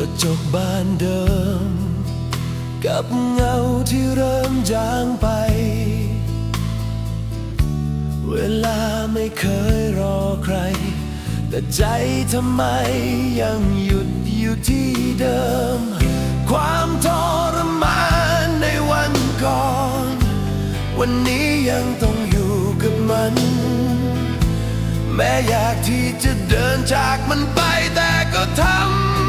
ระจกบานเดิม กับเงาที่เริ่มจางไป เวลาไม่เคยรอใคร แต่ใจทำไมยังหยุดอยู่ที่เดิม ความทรมานในวันก่อน วันนี้ยังต้องอยู่กับมัน แม้อยากที่จะเดินจากมันไปแต่ก็ทำ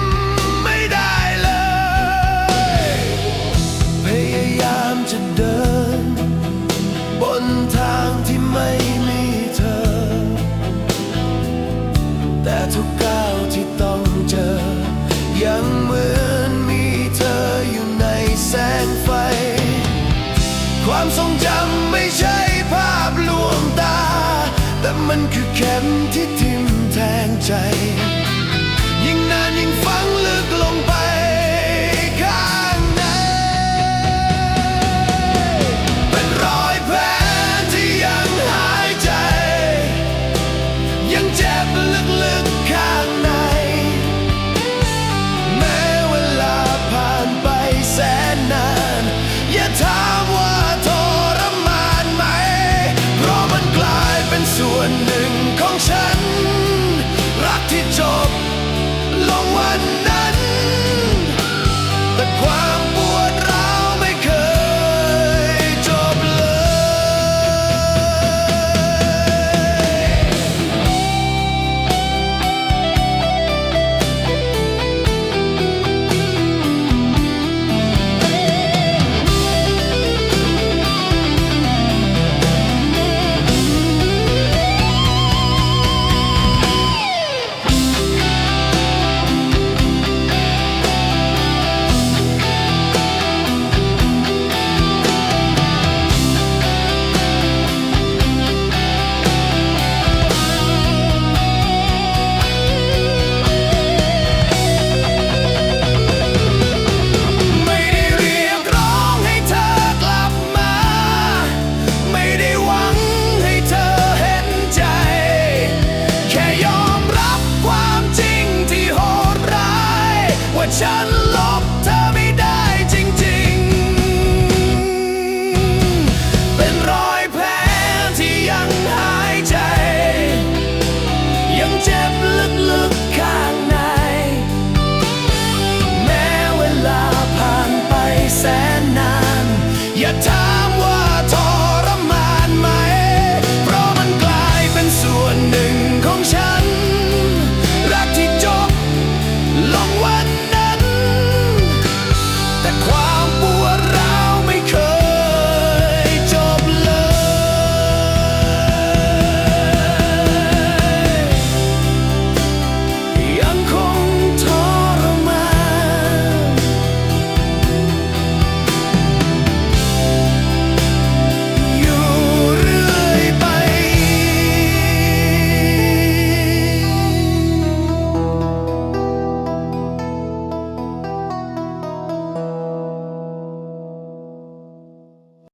คือเข็มที่ทิ่มแทงใจ จบลงวันนั้น